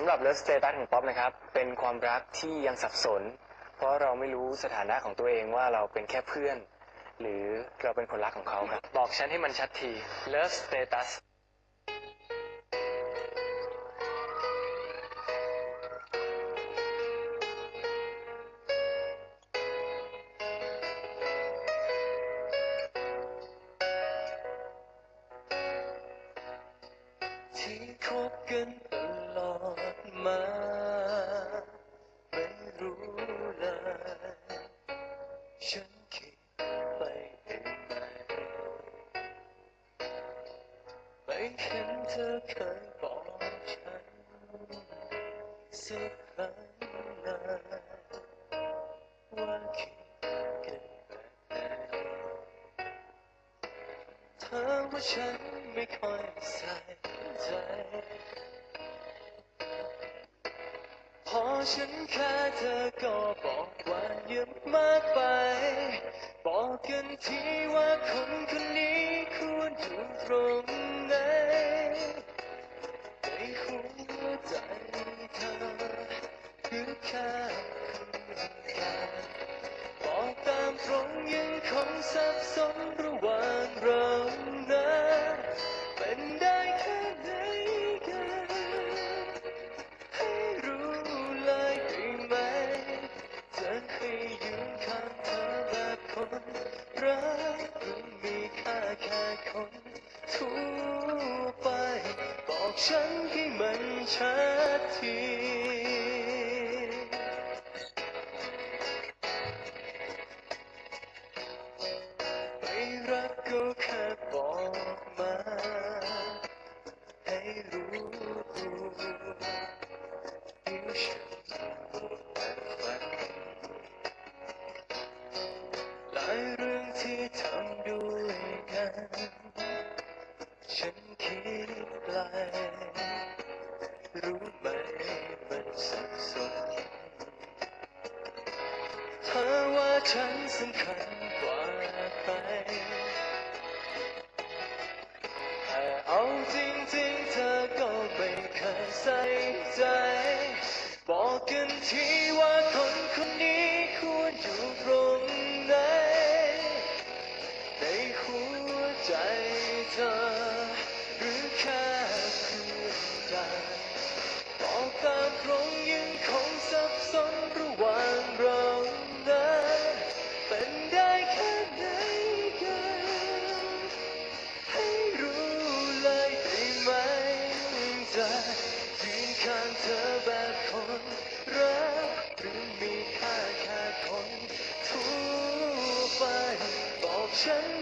สำหรับเลิฟสเตตัสของป๊อปนะครับ เป็นความรักที่ยังสับสน เพราะเราไม่รู้สถานะของตัวเองว่าเราเป็นแค่เพื่อน หรือเราเป็นคนรักของเขาครับ บอกฉันให้มันชัดทีเลิฟสเตตัสที่คบกัน เห็นเธอเคยบอกฉันสักครั้งเลยว่าคิดกันแบบไหนเธอว่าฉันไม่ค่อยใส่ใจพอฉันแค่เธอก็บอกว่าเยอะมากไป บอกกันทีว่าคนคนนี้ควรอยู่ตรง ทั่วไป บอกฉันให้มันชัดทีไม่รักก็แค่บอกมา ให้รู้ตัวเดี๋ยวฉันแต่ฝันหลายเรื่องที่ทำด้วยกัน ใจเธอ หรือแค่เพื่อนกันบอกตามตรงยังคงสับสนระหว่างเรานะเป็นได้แค่ไหนกันให้รู้เลยได้ไหมจะยืนข้างเธอแบบคนรักหรือมีค่าแค่คนทั่วไปบอกฉัน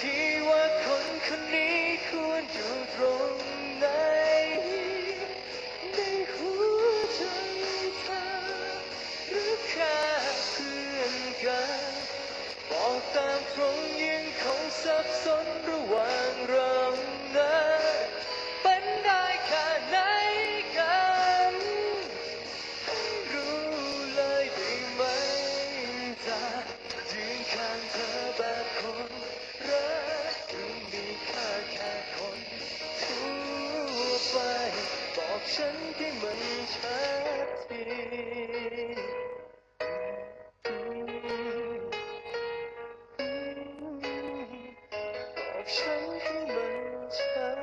ที่ว่าคนคนนี้ ฉันให้มันชัด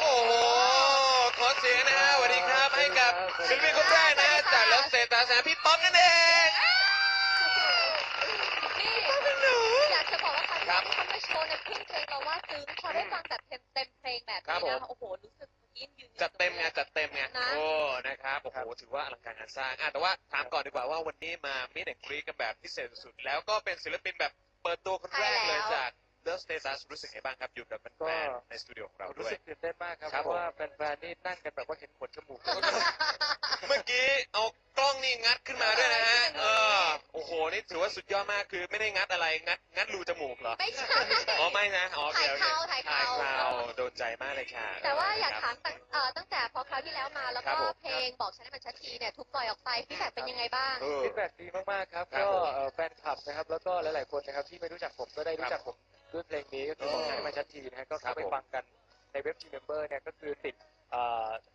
โอ้โห ขอเสียงนะฮะสวัสดีครับให้กับศิลปินคนแรกนะฮะจากเลิฟสเตตัสนะพี่ป๊อปนั่นเอง นี่อยากจะบอกว่า ครั้งครันี้บที่เขามาโชว์ในครึ่งเพลงเราว่าซึ้งพอได้ฟังแบบเต็มเต็มๆเพลงแบบครับนี้ผมนะโอ้โหรู้สึกอิยืนยืนจัดเต็มไงจัดเต็มไงนะโอ้นะครับโอ้โหถือว่าอลังการงานสร้างอะแต่ว่าถามก่อนดีกว่าว่าวันนี้มามิดแอนกรีกันแบบพิเศษสุดๆแล้วก็เป็นศิลปินแบบเปิดตัวคนแรกเลยจาก The Status รู้สึกไงบ้างครับอยู่กับแฟนๆในสตูดิโอของเรารู้ด้วย สึกตื่นเต้นมากครับครับเพราะว่าแฟนๆนี่นั่งกันแบบว่าเห็นขนจมูกเมื่อกี้เอากล้องนี่งัดขึ้นมาด้วยนะฮะเออโอ้โหนี่ถือว่าสุดยอดมากคือไม่ได้งัดอะไรงัดงัดรูจมูกเหรอไม่ใช่ อ๋อไม่นะอ๋อโอเคถ่ายโอเคเขาถ่ายถ่ายเขาคราวโดนใจมากเลยค่ะ แต่ว่าอยากครับถามตั้งเอ่อตั้งแต่พอคราวที่แล้วมาแล้วครัก็บผม เพลงบอกฉันให้มันชัดทีเนี่ยถูกปล่อยออกไปพี่แบกเป็นยังไงบ้าง เออ ฟีดแบ็ดีมากๆครับ ครับก็ผมเอ่อแฟนคลับนะครับ แล้วก็หลายๆคนนะครับที่ไม่รู้จักผมก็ได้รู้จักผม ด้วยเพลงนี้ก็คืออ๋อบอกให้มาชัดทีนะฮะก็ครัเข้าบไปผมฟังกันในเว็บทีเมมเบอร์เนี่ยก็คือติด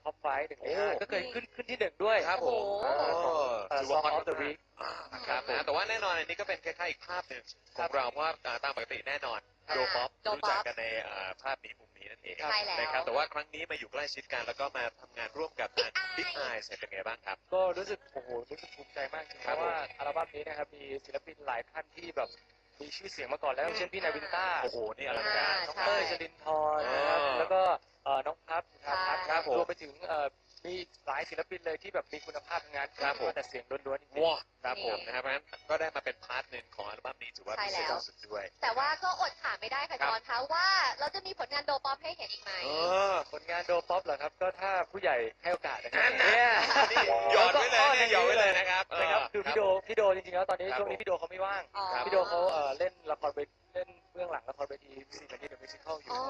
ท็อปไฟหนึ่งในห้าโอ้ก็เคยขึ้นขึ้นที่หนึ่งด้วยครับผมโอ้โหโอ้เอ่อถือว่า Song ฮอ of ต the Week อ่าครับนะแต่ว่าแน่นอนอันนี้ก็เป็นคล้ายๆอีกภาพหนึ่งของเราเพราะว่าอ่าตามปกติแน่นอนอ่าโดป๊อปโดรู้ป๊อปจักกันในอ่าภาพนี้มุมนี้นั่นเองใช่แล้วนะครับแต่ว่าครั้งนี้มาอยู่ใกล้ชิดกันแล้วก็มาทำงานร่วมกับทาง Big Big Eye Eyes เนี่ยเป็นไงบ้างครับ ก็รู้สึกโอ้โหรู้สึกภูมิใจมากจริงคเพรับราะว่าอัลบั้มนี้นะครับมีศิลปินหลายท่านที่แบบ มีชื่อเสียงมาก่อนแล้วเช่นพี่นาวินต้าโอ้โหนี่อลังการอ่าน้องใช่เต้ยจรินทร์นะครับอ่าแล้วก็เอ่อน้องพับสุธาพัฒน์ครับผม รวมไปถึงเอ่อ มีหลายศิลปินเลยที่แบบมีคุณภาพทั้งนั้นครับผม แต่เสียงล้วนๆจริงๆว้าครับผมนะครับเพราะฉะนั้นก็ได้มาเป็นพาร์ทหนึ่งของอัลบั้มนี้ถือว่าใช่พิเศษแล้วสุดๆด้วย แต่ว่าก็อดถามไม่ได้ค่ะครัจบอนคะว่าเราจะมีผลงานโดป๊อปให้เห็นอีกไหมเออผลงานโดป๊อปเหรอครับ ก็ถ้าผู้ใหญ่ให้โอกาสนะครันั่บนน่ะนี่หยอดไว้เลยนี่หยอดไว้เลยนะครับเออนะครับคือพี่โดพี่โดจริงๆแล้วตอนนี้ครับช่วงนี้พี่โดเขาไม่ว่างอ๋อพี่โดเขาเอ่อเล่นละครเวทีเล่น เบื้องหลังละครเวทีสี่นาทีเดอะมิวสิคลอยู่อ๋อ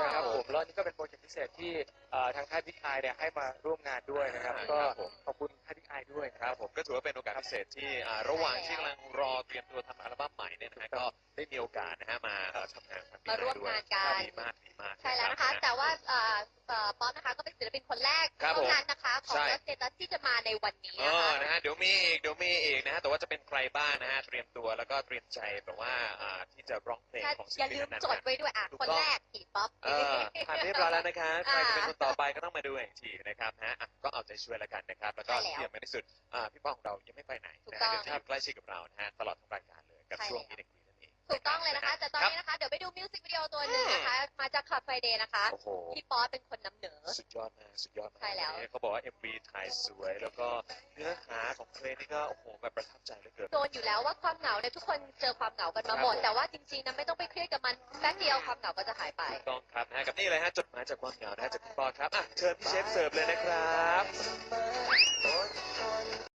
นะครับผมแล้วอันนี่ก็เป็นโปรเจกต์พิเศษที่เอ่อทางค่ายบิ๊กไอเนี่ยให้มาร่วมงานด้วยนะครับครับก็ผม ขอบคุณค่ายบิ๊กไอด้วยนะคครัรับบผมก็ถือว่าเป็นโอกาสพิเศษที่อ่าระหว่างที่กำลังรอเตรียมตัวทำอัลบั้มใหม่เนี่ยนะฮะก็ ได้มีโอกาสนะฮะมาเอ่อทำงานครั้งนี้มาร่วมด้วยงานกัน ดีมากดีมาก ใช่แล้วนะคะ แต่ว่าเอ่อเอ่อป๊อปนะคะก็เป็นศิลปินคนแรกครับเท่าผมนั้นนะคะ ของใช่เลิฟสเตตัสที่จะมาในวันนี้เอนะอคะ นะฮะเดี๋ยวมีอีกเดี๋ยวมีอีกนะฮะแต่ว่าจะเป็นใครบ้างนะฮะเตรียมตัวแล้วก็เตรียมใจแบบว่าอ่าที่จะร้องเพลงถ้าของศิอย่าลปิลืนมนั้นจดๆไว้ด้วยอะ ถูกคนต้อง แรกอีป๊อป เออผ่านเรียบร้อยแล้วนะคะใครจะเป็นคนต่อไปก็ต้องมาดูอีกทีนะครับนะอะก็เอาใจช่วยแล้วกันนะครับ แล้วก็ใช่แล้วที่ยังไม่ได้สุดอ่าพี่ป้องของเรายังไม่ไปไหนถูกนะต้ฮะองเดี๋ยวจะอยู่ใกล้ชิดกับเรานะฮะตลอดทั้งรายการเลยกับใช่ช่วงแล้วนี้เด็กดีนั่นเอง ถูกต้องเลยนะคะ แต่ตอนนี้นะคะ เดี๋ยวไปดูมิวสิกวิดีโอตัวหนึ่งนะคะ มาจากคลับไฟเดย์นะคะ โอ้โห พี่ป๊อปเป็นคนนำเหนอ สุดยอดมากสุดยอดมากใช่แล้ว เขาบอกว่า MV ถ่ายสวย แล้วก็เนื้อหาของเพลงนี่ก็โอ้โหแบบประทับใจเหลือเกิน โดนอยู่แล้วว่าความเหงาเนี่ยทุกคนเจอความเหงากันมาหมด ครับผม แต่ว่าจริงๆนะไม่ต้องไปเครียดกับมันแป๊บเดียวความเหงาก็จะหายไป ถูกต้องครับนะฮะกับนี่เลยฮะจดหมายจากความเหงานะฮะจากพี่ปอครับอะเชิญพี่เชฟเสิร์ฟเลยนะครับอดทน